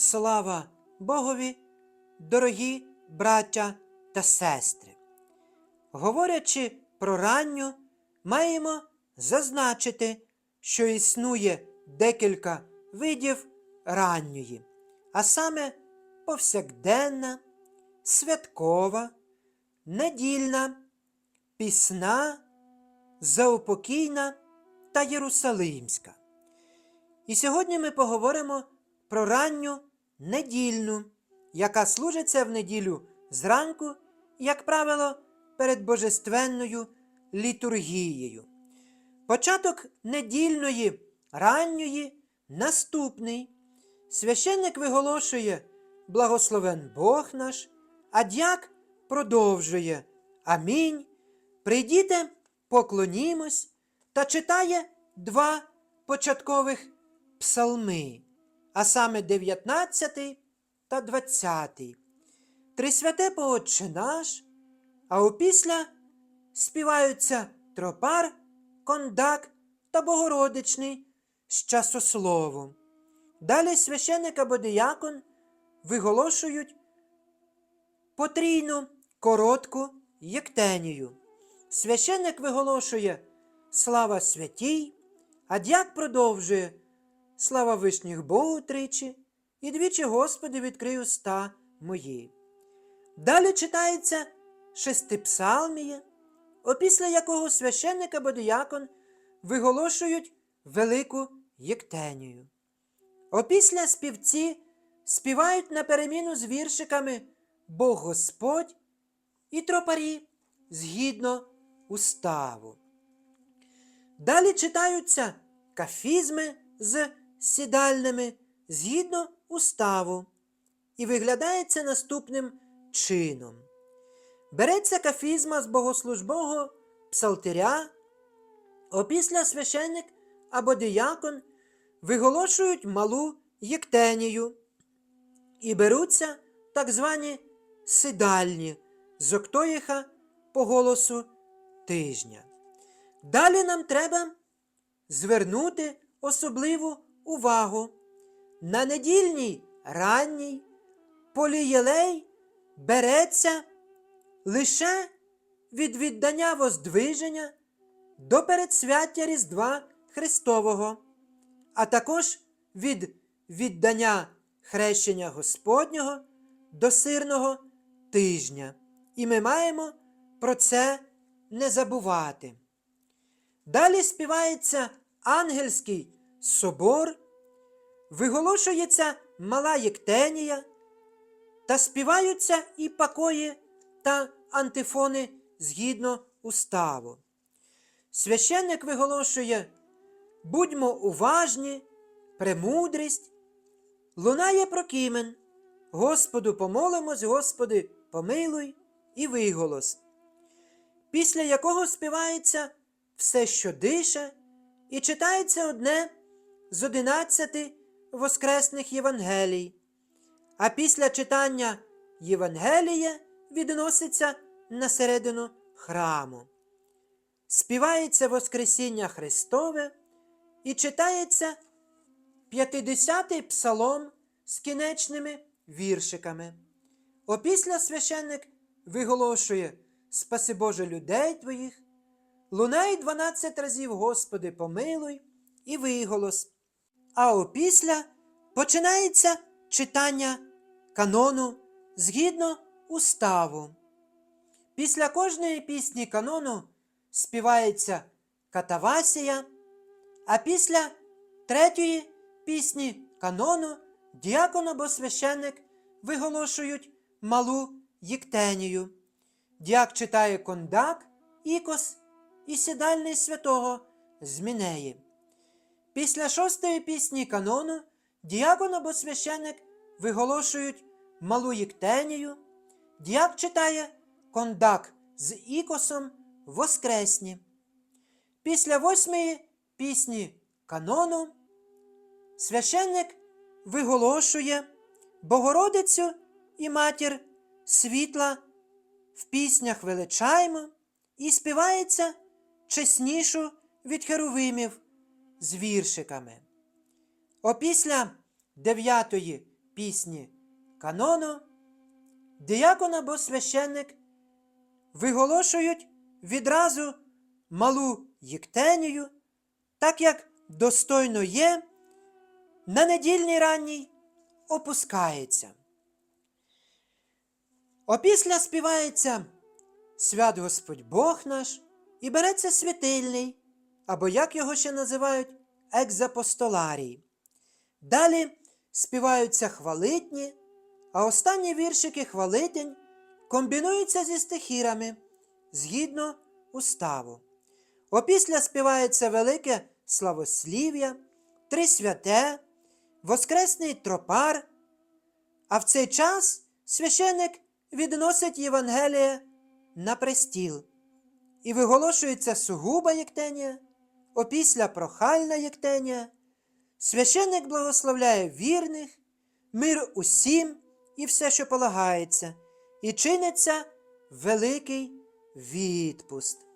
Слава Богові, дорогі браття та сестри! Говорячи про ранню, маємо зазначити, що існує декілька видів ранньої, а саме повсякденна, святкова, недільна, пісна, заупокійна та єрусалимська. І сьогодні ми поговоримо про ранню недільну, яка служиться в неділю зранку, як правило, перед божественною літургією. Початок недільної ранньої наступний. Священник виголошує Благословен Бог наш, а дяк продовжує Амінь. Прийдіте, поклонімось та читає два початкових псалми, а саме 19 та 20. Трисвяте Поотче наш, а опісля співаються тропар, кондак та Богородичний з часословом. Далі священик або диякон виголошують потрійну коротку єктенію. Священник виголошує Слава святій, а дяк продовжує Слава вишніх Богу тричі, і двічі Господи відкрий уста мої. Далі читається шестипсалміє, опісля якого священник або диякон виголошують велику єктенію. Опісля співці співають на переміну з віршиками Бог Господь і тропарі згідно уставу. Далі читаються кафізми з сідальними згідно уставу, і виглядається наступним чином. Береться кафізма з богослужбового псалтиря, опісля священник або диякон виголошують малу єктенію і беруться так звані сидальні з октоїха по голосу тижня. Далі нам треба звернути особливу увагу на недільній ранній полієлей береться лише від віддання воздвиження до передсвяття Різдва Христового, а також від віддання хрещення Господнього до сирного тижня. І ми маємо про це не забувати. Далі співається ангельський собор, виголошується мала єктенія, та співаються і покої та антифони згідно уставу. Священник виголошує будьмо уважні, премудрість, лунає прокімен, Господу помолимось, Господи, помилуй і виголос, після якого співається все, що дише, і читається одне з одинадцяти воскресних Євангелій. А після читання Євангелія відноситься на середину храму. Співається Воскресіння Христове і читається 50-й псалом з кінечними віршиками. Опісля священник виголошує Спаси Боже людей Твоїх, лунає 12 разів Господи, помилуй і виголос. А опісля починається читання канону згідно уставу. Після кожної пісні канону співається катавасія, а після третьої пісні канону діакон або священник виголошують малу єктенію. Діак читає кондак, ікос і сідальний святого Змінеї. Після шостої пісні канону діакон або священник виголошують малу єктенію, діак читає кондак з ікосом Воскресні. Після восьмої пісні канону священник виголошує Богородицю і матір світла в піснях величаємо і співається чеснішу від херувимів з віршиками. Опісля дев'ятої пісні канону, діякон або священник виголошують відразу малу єктенію, так як достойно є, на недільній ранній опускається. Опісля співається Свят Господь Бог наш і береться світильний, або як його ще називають, екзапостоларій. Далі співаються хвалитні, а останні віршики хвалитень комбінуються зі стихірами згідно уставу. Опісля співається велике славослів'я, три святе, воскресний тропар, а в цей час священик відносить Євангеліє на престіл і виголошується сугуба єктенія, опісля прохальна єктенія, священник благословляє вірних, мир усім і все, що полагається, і чиниться великий відпуст.